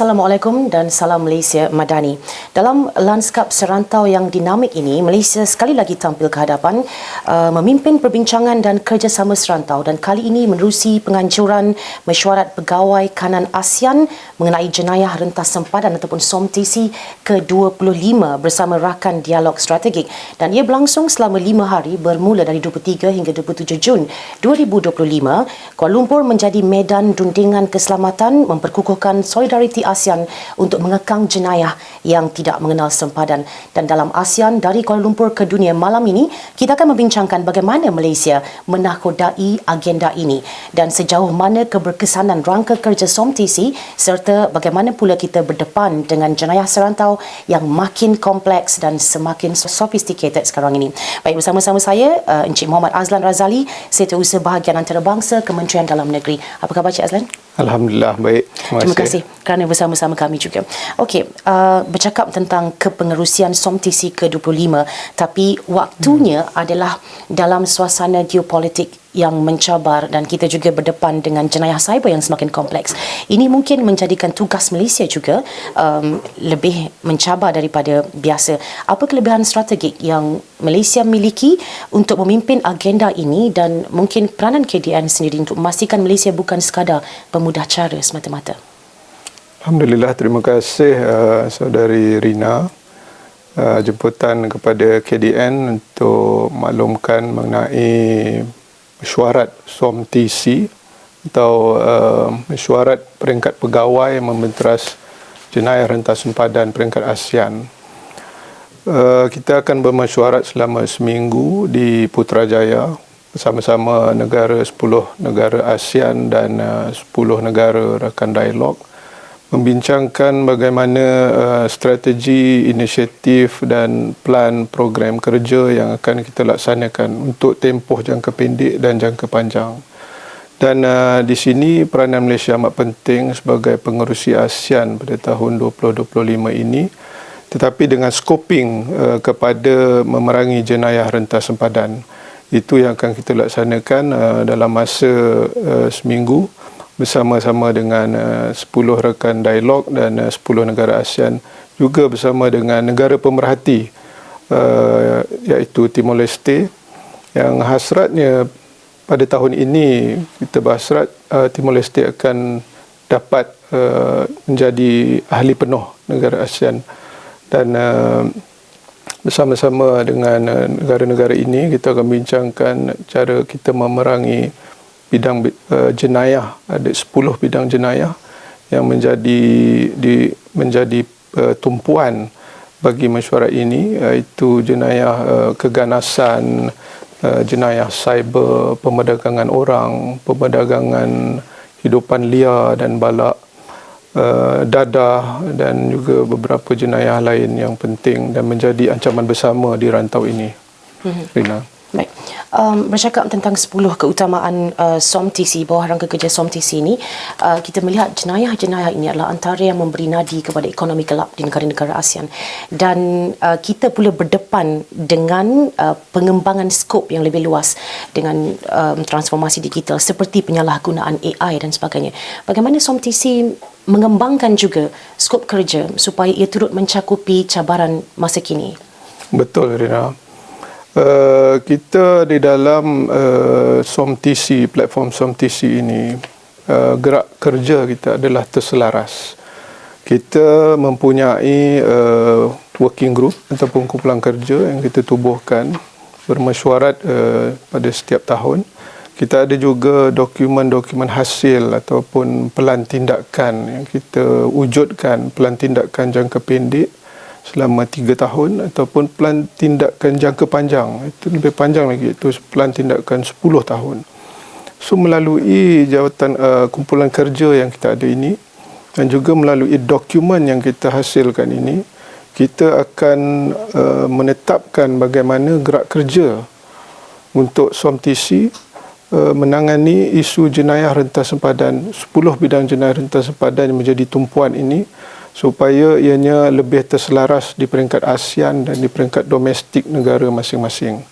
Assalamualaikum dan salam Malaysia Madani. Dalam lanskap serantau yang dinamik ini, Malaysia sekali lagi tampil ke hadapan uh, memimpin perbincangan dan kerjasama serantau dan kali ini menerusi penganjuran mesyuarat pegawai kanan ASEAN mengenai jenayah rentas sempadan ataupun SOMTC ke-25 bersama rakan dialog strategik dan ia berlangsung selama lima hari bermula dari 23 hingga 27 Jun 2025. Kuala Lumpur menjadi medan rundingan keselamatan memperkukuhkan Solidariti ASEAN untuk mengekang jenayah yang tidak mengenal sempadan. Dan dalam ASEAN dari Kuala Lumpur ke dunia malam ini, kita akan membincangkan bagaimana Malaysia menakodai agenda ini dan sejauh mana keberkesanan rangka kerja SOMTC serta bagaimana pula kita berdepan dengan jenayah serantau yang makin kompleks dan semakin sophisticated sekarang ini. Baik, bersama-sama saya, uh, Encik Muhammad Azlan Razali, Setiausaha Bahagian Antarabangsa Kementerian Dalam Negeri. Apa khabar Cik Azlan? Alhamdulillah baik. Terima, Terima kasih kerana bersama-sama kami juga. Okey, uh, bercakap tentang kepengerusian SOMTC ke-25 tapi waktunya hmm. adalah dalam suasana geopolitik yang mencabar dan kita juga berdepan dengan jenayah cyber yang semakin kompleks. Ini mungkin menjadikan tugas Malaysia juga um, lebih mencabar daripada biasa. Apa kelebihan strategik yang Malaysia miliki untuk memimpin agenda ini dan mungkin peranan KDN sendiri untuk memastikan Malaysia bukan sekadar pemudah cara semata-mata? Alhamdulillah, terima kasih uh, saudari Rina uh, jemputan kepada KDN untuk maklumkan mengenai mesyuarat SOMTC atau uh, mesyuarat peringkat pegawai membenteras jenayah rentas sempadan peringkat ASEAN. Uh, kita akan bermesyuarat selama seminggu di Putrajaya bersama-sama negara 10 negara ASEAN dan uh, 10 negara rakan dialog membincangkan bagaimana uh, strategi, inisiatif dan plan program kerja yang akan kita laksanakan untuk tempoh jangka pendek dan jangka panjang. Dan uh, di sini peranan Malaysia amat penting sebagai pengerusi ASEAN pada tahun 2025 ini tetapi dengan scoping uh, kepada memerangi jenayah rentas sempadan. Itu yang akan kita laksanakan uh, dalam masa uh, seminggu bersama-sama dengan uh, 10 rekan dialog dan uh, 10 negara ASEAN juga bersama dengan negara pemerhati uh, iaitu Timor Leste yang hasratnya pada tahun ini kita berhasrat uh, Timor Leste akan dapat uh, menjadi ahli penuh negara ASEAN. Dan uh, bersama-sama dengan uh, negara-negara ini kita akan bincangkan cara kita memerangi bidang uh, jenayah. Ada 10 bidang jenayah yang menjadi di menjadi uh, tumpuan bagi mesyuarat ini iaitu jenayah uh, keganasan uh, jenayah cyber pemerdagangan orang pemerdagangan hidupan liar dan balak uh, dadah dan juga beberapa jenayah lain yang penting dan menjadi ancaman bersama di rantau ini. Mm-hmm. Rina Baik. Um, bercakap tentang 10 keutamaan uh, SOMTC, bawah rangka kerja SOMTC ini, uh, kita melihat jenayah-jenayah ini adalah antara yang memberi nadi kepada ekonomi gelap di negara-negara ASEAN. Dan uh, kita pula berdepan dengan uh, pengembangan skop yang lebih luas dengan um, transformasi digital seperti penyalahgunaan AI dan sebagainya. Bagaimana SOMTC mengembangkan juga skop kerja supaya ia turut mencakupi cabaran masa kini? Betul, Rina. Uh, kita di dalam uh, SOMTC, platform SOMTC ini, uh, gerak kerja kita adalah terselaras. Kita mempunyai uh, working group ataupun kumpulan kerja yang kita tubuhkan bermesyuarat uh, pada setiap tahun. Kita ada juga dokumen-dokumen hasil ataupun pelan tindakan yang kita wujudkan, pelan tindakan jangka pendek selama tiga tahun ataupun pelan tindakan jangka panjang. Itu lebih panjang lagi itu pelan tindakan sepuluh tahun. So melalui jawatan uh, kumpulan kerja yang kita ada ini dan juga melalui dokumen yang kita hasilkan ini kita akan uh, menetapkan bagaimana gerak kerja untuk SOMTC uh, menangani isu jenayah rentas sempadan 10 bidang jenayah rentas sempadan yang menjadi tumpuan ini supaya ianya lebih terselaras di peringkat ASEAN dan di peringkat domestik negara masing-masing.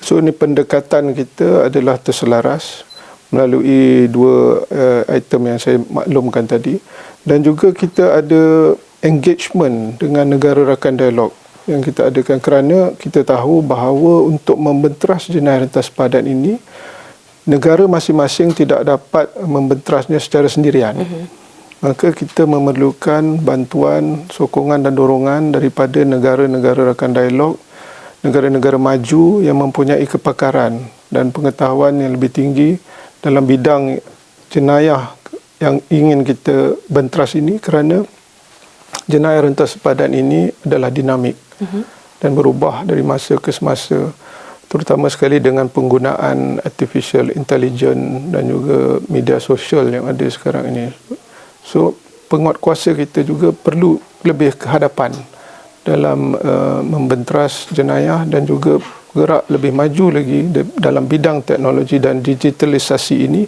So ini pendekatan kita adalah terselaras melalui dua uh, item yang saya maklumkan tadi dan juga kita ada engagement dengan negara rakan dialog yang kita adakan kerana kita tahu bahawa untuk membenteras jenayah rentas padan ini negara masing-masing tidak dapat membenterasnya secara sendirian. Mm-hmm. Maka kita memerlukan bantuan, sokongan dan dorongan daripada negara-negara rakan dialog, negara-negara maju yang mempunyai kepakaran dan pengetahuan yang lebih tinggi dalam bidang jenayah yang ingin kita benteras ini kerana jenayah rentas padan ini adalah dinamik uh-huh. dan berubah dari masa ke semasa terutama sekali dengan penggunaan artificial intelligence dan juga media sosial yang ada sekarang ini so penguat kuasa kita juga perlu lebih ke hadapan dalam uh, membenteras jenayah dan juga gerak lebih maju lagi dalam bidang teknologi dan digitalisasi ini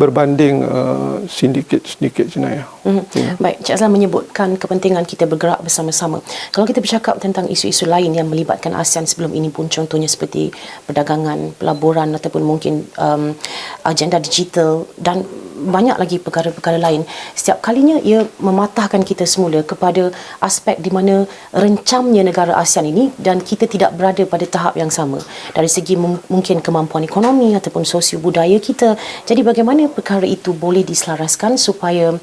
berbanding uh, sindiket-sindiket jenayah. Mm-hmm. Baik, Cik Azlan menyebutkan kepentingan kita bergerak bersama-sama. Kalau kita bercakap tentang isu-isu lain yang melibatkan ASEAN sebelum ini pun contohnya seperti perdagangan, pelaburan ataupun mungkin um, agenda digital dan banyak lagi perkara-perkara lain. Setiap kalinya ia mematahkan kita semula kepada aspek di mana rencamnya negara ASEAN ini dan kita tidak berada pada tahap yang sama dari segi mungkin kemampuan ekonomi ataupun sosio budaya kita. Jadi bagaimana perkara itu boleh diselaraskan supaya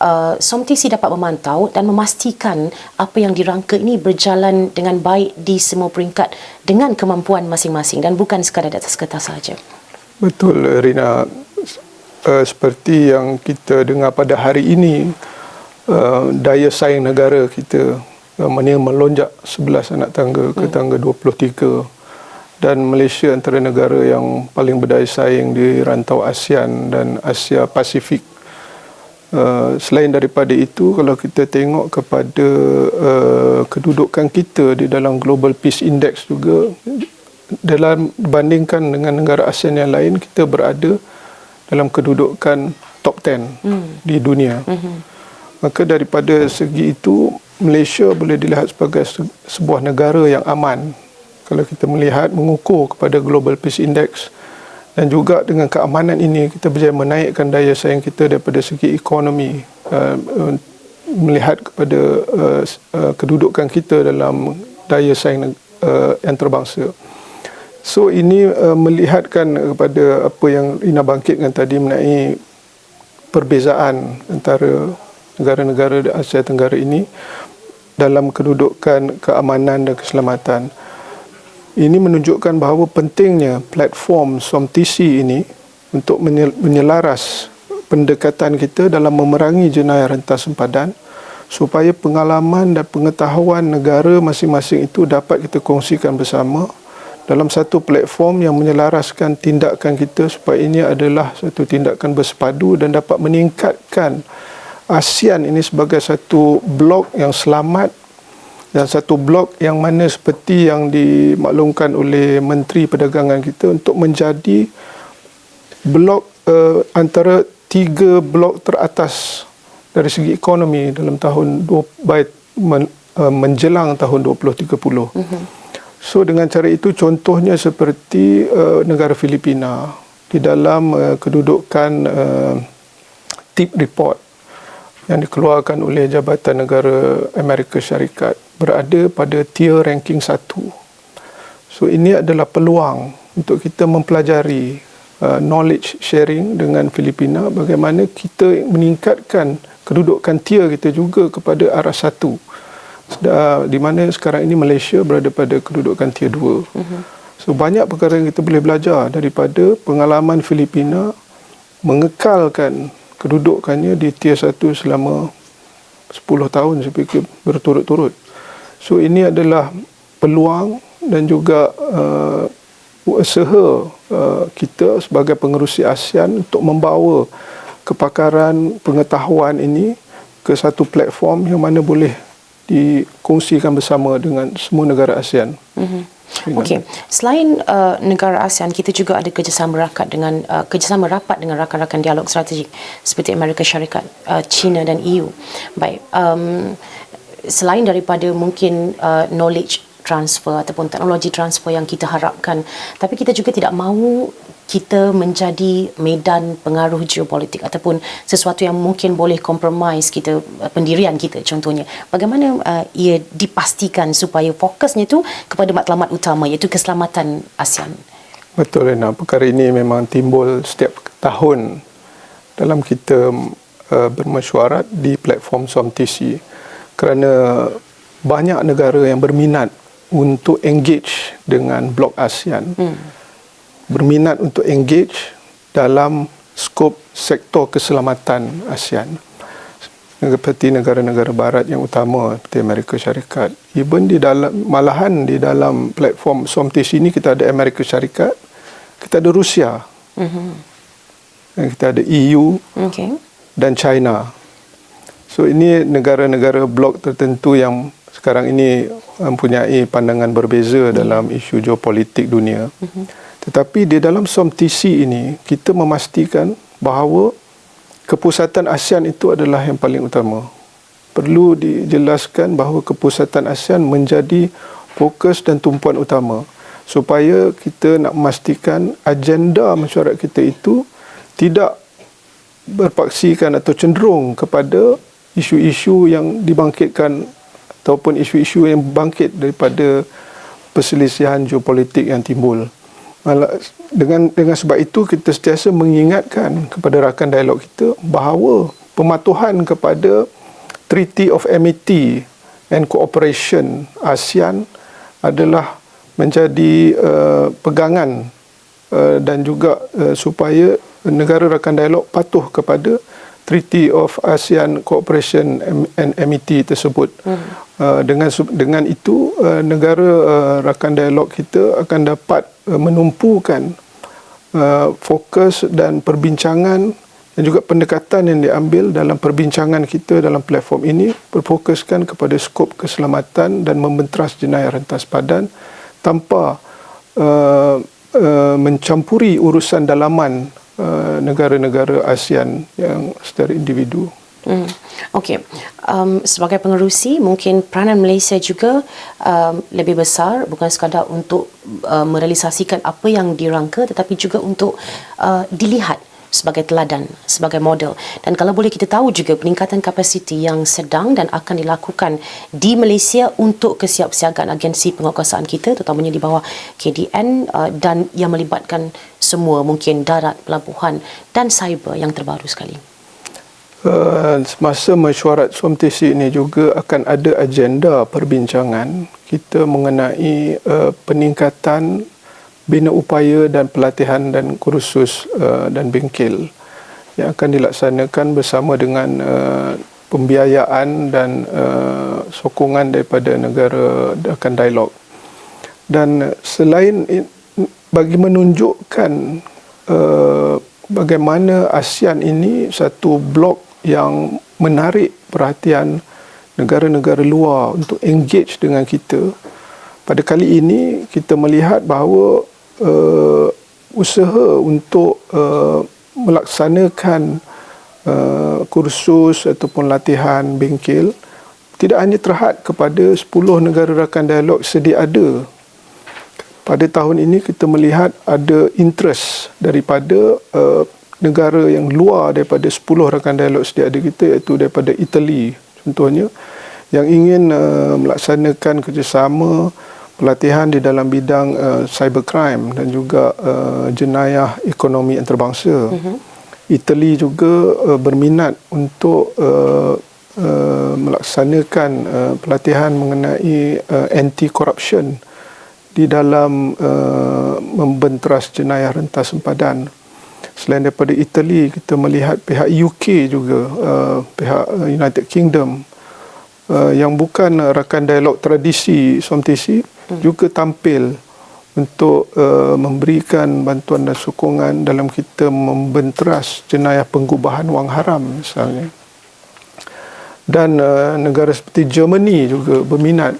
uh, SOMTC dapat memantau dan memastikan apa yang dirangka ini berjalan dengan baik di semua peringkat dengan kemampuan masing-masing dan bukan sekadar di atas kertas saja. Betul Rina uh, seperti yang kita dengar pada hari ini uh, daya saing negara kita uh, mana melonjak 11 anak tangga ke hmm. tangga 23 dan Malaysia antara negara yang paling berdaya saing di rantau ASEAN dan Asia Pasifik. Uh, selain daripada itu, kalau kita tengok kepada uh, kedudukan kita di dalam Global Peace Index juga, dalam bandingkan dengan negara ASEAN yang lain, kita berada dalam kedudukan top 10 hmm. di dunia. Hmm. Maka daripada segi itu Malaysia boleh dilihat sebagai sebuah negara yang aman kalau kita melihat mengukur kepada Global Peace Index dan juga dengan keamanan ini kita berjaya menaikkan daya saing kita daripada segi ekonomi uh, melihat kepada uh, uh, kedudukan kita dalam daya saing uh, antarabangsa. So ini uh, melihatkan kepada apa yang Ina bangkitkan tadi mengenai perbezaan antara negara-negara di Asia Tenggara ini dalam kedudukan keamanan dan keselamatan. Ini menunjukkan bahawa pentingnya platform SOMTC ini untuk menyelaras pendekatan kita dalam memerangi jenayah rentas sempadan supaya pengalaman dan pengetahuan negara masing-masing itu dapat kita kongsikan bersama dalam satu platform yang menyelaraskan tindakan kita supaya ini adalah satu tindakan bersepadu dan dapat meningkatkan ASEAN ini sebagai satu blok yang selamat dan satu blok yang mana seperti yang dimaklumkan oleh Menteri Perdagangan kita untuk menjadi blok uh, antara tiga blok teratas dari segi ekonomi dalam tahun dua, baik men, uh, menjelang tahun 2030. Mm-hmm. So dengan cara itu contohnya seperti uh, negara Filipina di dalam uh, kedudukan uh, tip report yang dikeluarkan oleh Jabatan Negara Amerika Syarikat berada pada tier ranking satu. So ini adalah peluang untuk kita mempelajari uh, knowledge sharing dengan Filipina bagaimana kita meningkatkan kedudukan tier kita juga kepada arah di mana sekarang ini Malaysia berada pada kedudukan tier 2. Uh-huh. So banyak perkara yang kita boleh belajar daripada pengalaman Filipina mengekalkan kedudukannya di tier 1 selama 10 tahun saya fikir berturut-turut. So ini adalah peluang dan juga uh, usaha uh, kita sebagai pengerusi ASEAN untuk membawa kepakaran pengetahuan ini ke satu platform yang mana boleh dikongsikan bersama dengan semua negara ASEAN. Mm-hmm. Okey, selain uh, negara ASEAN, kita juga ada kerjasama rapat dengan uh, kerjasama rapat dengan rakan-rakan dialog strategik seperti Amerika Syarikat, uh, China dan EU. Baik, um, selain daripada mungkin uh, knowledge transfer ataupun teknologi transfer yang kita harapkan, tapi kita juga tidak mahu kita menjadi medan pengaruh geopolitik ataupun sesuatu yang mungkin boleh compromise kita uh, pendirian kita contohnya. Bagaimana uh, ia dipastikan supaya fokusnya itu kepada matlamat utama iaitu keselamatan ASEAN? Betul Rena, perkara ini memang timbul setiap tahun dalam kita uh, bermesyuarat di platform SOMTC kerana banyak negara yang berminat untuk engage dengan blok ASEAN. Hmm. Berminat untuk engage dalam skop sektor keselamatan ASEAN. Seperti negara-negara barat yang utama seperti Amerika Syarikat. Even di dalam malahan di dalam platform SOMTC ini kita ada Amerika Syarikat, kita ada Rusia. Mm-hmm. Kita ada EU okay. dan China. So ini negara-negara blok tertentu yang sekarang ini mempunyai pandangan berbeza mm-hmm. dalam isu geopolitik dunia. Mm-hmm. Tetapi di dalam SOMTC ini kita memastikan bahawa kepusatan ASEAN itu adalah yang paling utama. Perlu dijelaskan bahawa kepusatan ASEAN menjadi fokus dan tumpuan utama supaya kita nak memastikan agenda mesyuarat kita itu tidak berpaksikan atau cenderung kepada isu-isu yang dibangkitkan ataupun isu-isu yang bangkit daripada perselisihan geopolitik yang timbul. Dengan dengan sebab itu kita sentiasa mengingatkan kepada rakan dialog kita bahawa pematuhan kepada Treaty of Amity and Cooperation ASEAN adalah menjadi uh, pegangan uh, dan juga uh, supaya negara rakan dialog patuh kepada Treaty of ASEAN Cooperation and Amity tersebut. Hmm. Uh, dengan dengan itu uh, negara uh, rakan dialog kita akan dapat uh, menumpukan uh, fokus dan perbincangan dan juga pendekatan yang diambil dalam perbincangan kita dalam platform ini berfokuskan kepada skop keselamatan dan membentras jenayah rentas padan tanpa uh, uh, mencampuri urusan dalaman Uh, negara-negara ASEAN yang secara individu. Hmm. Okey, um, sebagai pengerusi mungkin peranan Malaysia juga um, lebih besar bukan sekadar untuk uh, merealisasikan apa yang dirangka tetapi juga untuk uh, dilihat sebagai teladan, sebagai model. Dan kalau boleh kita tahu juga peningkatan kapasiti yang sedang dan akan dilakukan di Malaysia untuk kesiapsiagaan agensi penguasaan kita terutamanya di bawah KDN uh, dan yang melibatkan semua mungkin darat, pelabuhan dan cyber yang terbaru sekali. Uh, semasa mesyuarat SOMTC ini juga akan ada agenda perbincangan kita mengenai uh, peningkatan bina upaya dan pelatihan dan kursus uh, dan bengkel yang akan dilaksanakan bersama dengan uh, pembiayaan dan uh, sokongan daripada negara akan dialog. Dan selain bagi menunjukkan uh, bagaimana ASEAN ini satu blok yang menarik perhatian negara-negara luar untuk engage dengan kita pada kali ini kita melihat bahawa uh, usaha untuk uh, melaksanakan uh, kursus ataupun latihan bengkel tidak hanya terhad kepada 10 negara rakan dialog sedia ada. Pada tahun ini kita melihat ada interest daripada uh, negara yang luar daripada 10 rakan dialog sedia ada kita iaitu daripada Italy contohnya yang ingin uh, melaksanakan kerjasama pelatihan di dalam bidang uh, cybercrime dan juga uh, jenayah ekonomi antarabangsa. Uh-huh. Italy juga uh, berminat untuk uh, uh, melaksanakan uh, pelatihan mengenai uh, anti corruption di dalam uh, membenteras jenayah rentas sempadan. Selain daripada Italy, kita melihat pihak UK juga, uh, pihak United Kingdom uh, yang bukan rakan dialog tradisi SOMTC hmm. juga tampil untuk uh, memberikan bantuan dan sokongan dalam kita membenteras jenayah penggubahan wang haram misalnya. Dan uh, negara seperti Germany juga berminat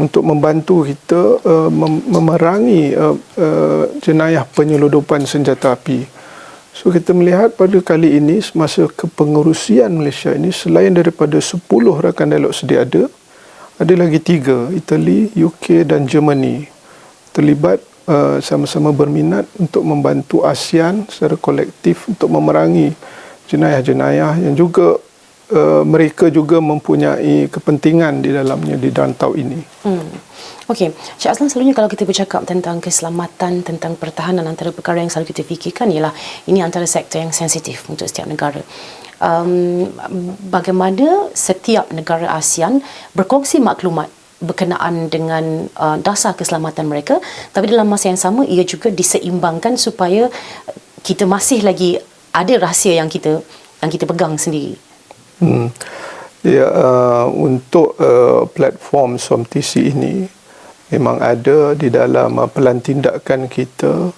untuk membantu kita uh, mem- memerangi uh, uh, jenayah penyeludupan senjata api. So kita melihat pada kali ini semasa kepengurusian Malaysia ini selain daripada 10 rakan dialog sedia ada, ada lagi tiga, Italy, UK dan Germany terlibat uh, sama-sama berminat untuk membantu ASEAN secara kolektif untuk memerangi jenayah-jenayah yang juga uh, mereka juga mempunyai kepentingan di dalamnya di rantau ini. Hmm. Okey, Cik Aslan selalunya kalau kita bercakap tentang keselamatan, tentang pertahanan antara perkara yang selalu kita fikirkan ialah ini antara sektor yang sensitif untuk setiap negara. Um, bagaimana setiap negara ASEAN berkongsi maklumat berkenaan dengan uh, dasar keselamatan mereka tapi dalam masa yang sama ia juga diseimbangkan supaya kita masih lagi ada rahsia yang kita yang kita pegang sendiri. Hmm. Ya, uh, untuk uh, platform SOMTC ini memang ada di dalam uh, pelan tindakan kita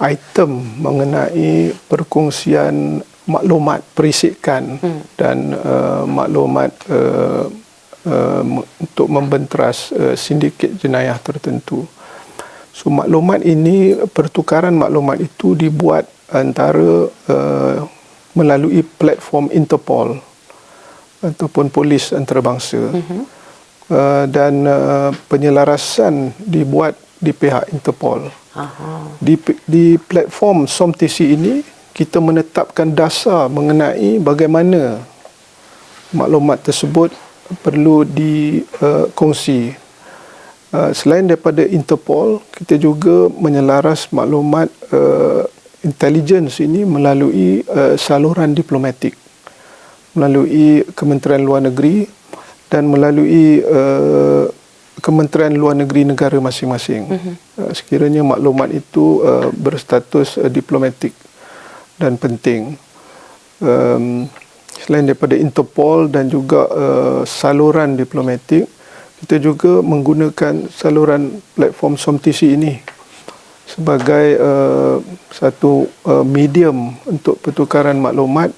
item mengenai perkongsian maklumat perisikan hmm. dan uh, maklumat uh, uh, untuk membenteras uh, sindiket jenayah tertentu. So maklumat ini pertukaran maklumat itu dibuat antara uh, melalui platform Interpol ataupun polis antarabangsa mm-hmm. Uh, dan uh, penyelarasan dibuat di pihak Interpol. Aha. Di di platform SOMTC ini kita menetapkan dasar mengenai bagaimana maklumat tersebut perlu dikongsi. Uh, uh, selain daripada Interpol, kita juga menyelaras maklumat uh, intelligence ini melalui uh, saluran diplomatik melalui Kementerian Luar Negeri dan melalui uh, Kementerian Luar Negeri negara masing-masing. Uh-huh. Uh, sekiranya maklumat itu uh, berstatus uh, diplomatik dan penting. Um, selain daripada Interpol dan juga uh, saluran diplomatik, kita juga menggunakan saluran platform SOMTC ini sebagai uh, satu uh, medium untuk pertukaran maklumat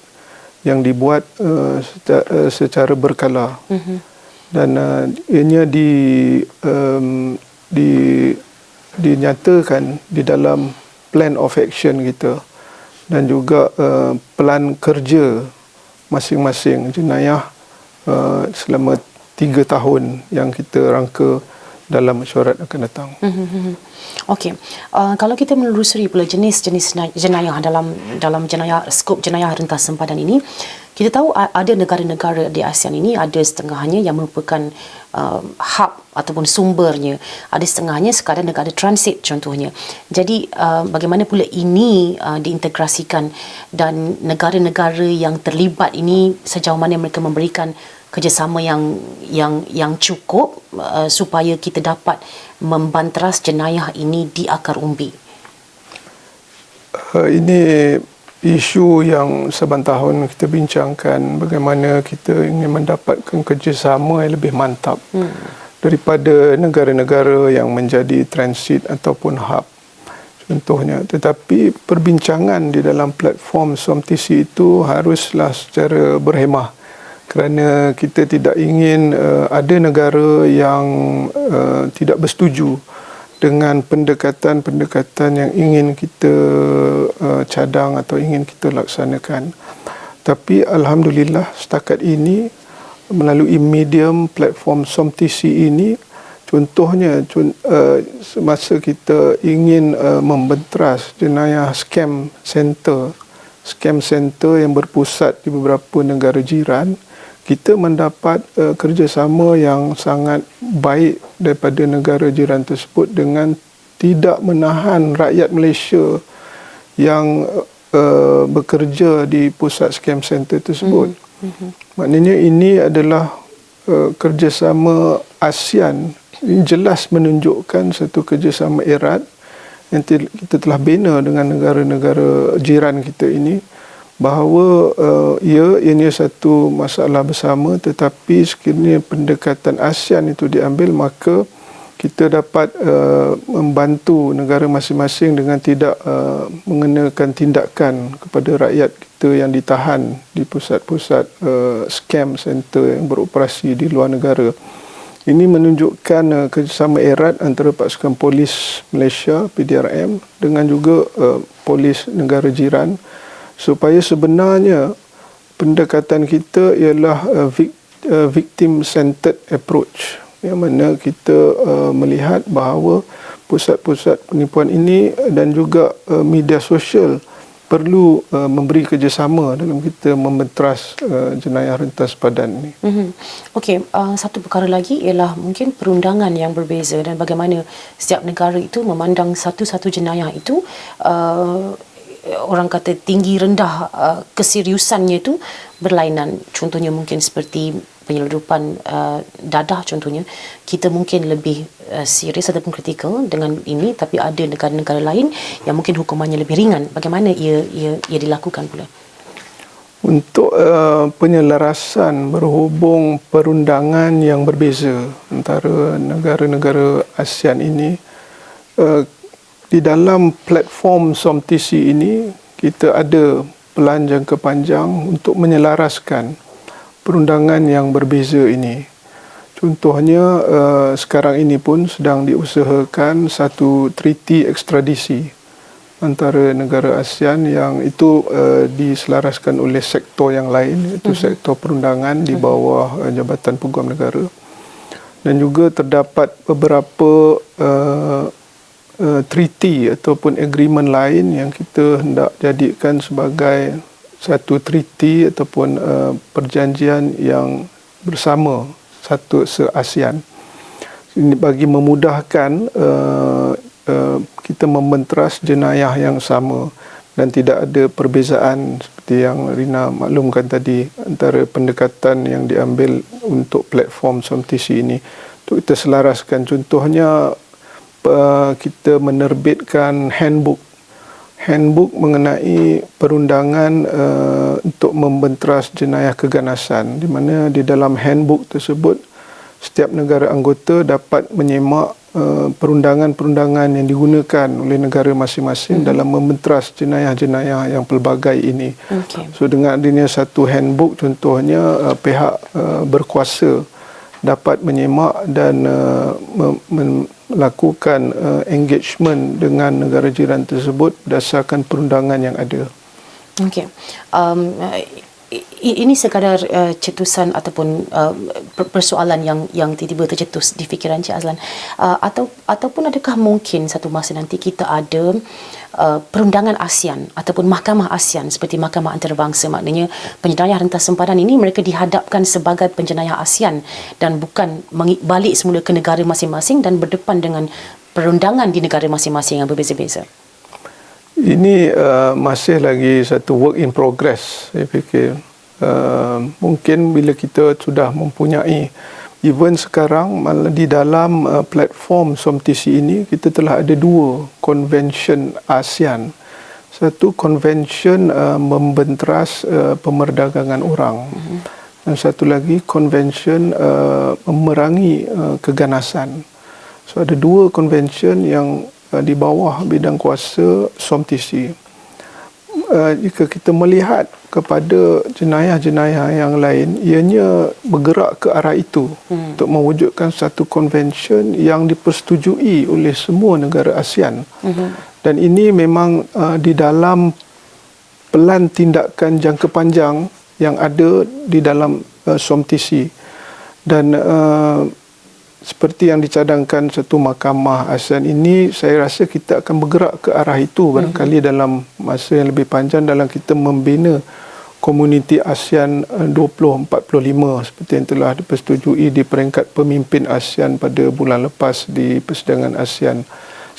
yang dibuat uh, secara, uh, secara berkala mm-hmm. dan uh, ianya di um, di dinyatakan di dalam plan of action kita dan juga uh, plan kerja masing-masing jenayah uh, selama tiga tahun yang kita rangka dalam mesyuarat akan datang. Mm-hmm. Okey, uh, kalau kita menelusuri pula jenis-jenis jenayah dalam dalam jenayah skop jenayah rentas sempadan ini, kita tahu ada negara-negara di ASEAN ini ada setengahnya yang merupakan uh, hub ataupun sumbernya, ada setengahnya sekadar negara transit contohnya. Jadi uh, bagaimana pula ini uh, diintegrasikan dan negara-negara yang terlibat ini sejauh mana mereka memberikan kerjasama yang yang yang cukup uh, supaya kita dapat membanteras jenayah ini di akar umbi. Uh, ini isu yang seban tahun kita bincangkan bagaimana kita ingin mendapatkan kerjasama yang lebih mantap hmm. daripada negara-negara yang menjadi transit ataupun hub contohnya tetapi perbincangan di dalam platform SOMTC itu haruslah secara berhemah kerana kita tidak ingin uh, ada negara yang uh, tidak bersetuju dengan pendekatan-pendekatan yang ingin kita uh, cadang atau ingin kita laksanakan. Tapi alhamdulillah setakat ini melalui medium platform SOMTC ini contohnya uh, semasa kita ingin uh, membenteras jenayah scam center scam center yang berpusat di beberapa negara jiran kita mendapat uh, kerjasama yang sangat baik daripada negara jiran tersebut dengan tidak menahan rakyat Malaysia yang uh, bekerja di pusat scam center tersebut. Mm-hmm. Maknanya ini adalah uh, kerjasama ASEAN ini jelas menunjukkan satu kerjasama erat yang kita telah bina dengan negara-negara jiran kita ini bahawa uh, ya ini satu masalah bersama tetapi sekiranya pendekatan ASEAN itu diambil maka kita dapat uh, membantu negara masing-masing dengan tidak uh, mengenakan tindakan kepada rakyat kita yang ditahan di pusat-pusat uh, scam center yang beroperasi di luar negara. Ini menunjukkan uh, kerjasama erat antara pasukan polis Malaysia PDRM dengan juga uh, polis negara jiran supaya sebenarnya pendekatan kita ialah uh, victim centered approach yang mana kita uh, melihat bahawa pusat-pusat penipuan ini dan juga uh, media sosial perlu uh, memberi kerjasama dalam kita membentras uh, jenayah rentas padan ini. Mm-hmm. Okey, uh, satu perkara lagi ialah mungkin perundangan yang berbeza dan bagaimana setiap negara itu memandang satu-satu jenayah itu uh, orang kata tinggi rendah uh, keseriusannya itu berlainan. Contohnya mungkin seperti penyeludupan uh, dadah contohnya kita mungkin lebih uh, serius ataupun kritikal dengan ini tapi ada negara-negara lain yang mungkin hukumannya lebih ringan. Bagaimana ia ia ia dilakukan pula? Untuk uh, penyelarasan berhubung perundangan yang berbeza antara negara-negara ASEAN ini uh, di dalam platform SOMTC ini kita ada pelan jangka panjang untuk menyelaraskan perundangan yang berbeza ini. Contohnya uh, sekarang ini pun sedang diusahakan satu treaty ekstradisi antara negara ASEAN yang itu uh, diselaraskan oleh sektor yang lain iaitu uh-huh. sektor perundangan di bawah uh, Jabatan Peguam Negara dan juga terdapat beberapa uh, uh, treaty ataupun agreement lain yang kita hendak jadikan sebagai satu treaty ataupun uh, perjanjian yang bersama satu se-ASEAN. Ini bagi memudahkan uh, uh, kita membentras jenayah yang sama dan tidak ada perbezaan seperti yang Rina maklumkan tadi antara pendekatan yang diambil untuk platform SOMTC ini. Untuk kita selaraskan contohnya uh, kita menerbitkan handbook handbook mengenai perundangan uh, untuk membentras jenayah keganasan di mana di dalam handbook tersebut setiap negara anggota dapat menyemak uh, perundangan-perundangan yang digunakan oleh negara masing-masing mm-hmm. dalam membentras jenayah-jenayah yang pelbagai ini. Okay. So dengan adanya satu handbook contohnya uh, pihak uh, berkuasa dapat menyemak dan uh, melakukan uh, engagement dengan negara jiran tersebut berdasarkan perundangan yang ada. Okey. Um, ini sekadar uh, cetusan ataupun uh, persoalan yang yang tiba-tiba tercetus di fikiran Cik Azlan uh, atau ataupun adakah mungkin satu masa nanti kita ada uh, perundangan ASEAN ataupun mahkamah ASEAN seperti mahkamah antarabangsa maknanya penjenayah rentas sempadan ini mereka dihadapkan sebagai penjenayah ASEAN dan bukan balik semula ke negara masing-masing dan berdepan dengan perundangan di negara masing-masing yang berbeza-beza. Ini uh, masih lagi satu work in progress saya fikir. Uh, mungkin bila kita sudah mempunyai even sekarang di dalam uh, platform SOMTC ini kita telah ada dua convention ASEAN. Satu convention uh, membentras uh, pemerdagangan orang. Mm-hmm. Dan satu lagi convention uh, memerangi uh, keganasan. So ada dua convention yang Uh, di bawah bidang kuasa SOMTC. Uh, jika kita melihat kepada jenayah-jenayah yang lain, ianya bergerak ke arah itu hmm. untuk mewujudkan satu convention yang dipersetujui oleh semua negara ASEAN. Hmm. Dan ini memang uh, di dalam pelan tindakan jangka panjang yang ada di dalam uh, SOMTC. Dan uh, seperti yang dicadangkan satu mahkamah ASEAN ini saya rasa kita akan bergerak ke arah itu barangkali mm-hmm. dalam masa yang lebih panjang dalam kita membina komuniti ASEAN 2045 seperti yang telah dipersetujui di peringkat pemimpin ASEAN pada bulan lepas di persidangan ASEAN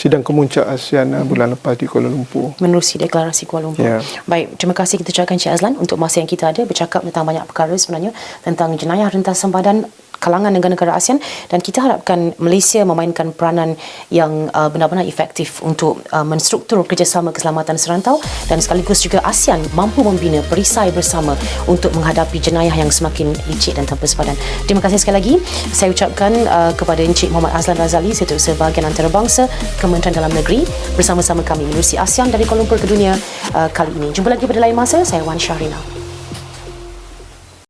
sidang kemuncak ASEAN mm-hmm. bulan lepas di Kuala Lumpur. Menerusi deklarasi Kuala Lumpur. Yeah. Baik, terima kasih kita ucapkan Cik Azlan untuk masa yang kita ada bercakap tentang banyak perkara sebenarnya tentang jenayah rentas sempadan kalangan negara-negara ASEAN dan kita harapkan Malaysia memainkan peranan yang uh, benar-benar efektif untuk uh, menstruktur kerjasama keselamatan serantau dan sekaligus juga ASEAN mampu membina perisai bersama untuk menghadapi jenayah yang semakin licik dan tanpa sepadan. Terima kasih sekali lagi. Saya ucapkan uh, kepada Encik Muhammad Azlan Razali Setiausaha Bahagian Antarabangsa Kementerian Dalam Negeri bersama-sama kami menerusi ASEAN dari Kuala Lumpur ke dunia uh, kali ini. Jumpa lagi pada lain masa. Saya Wan Syahrina.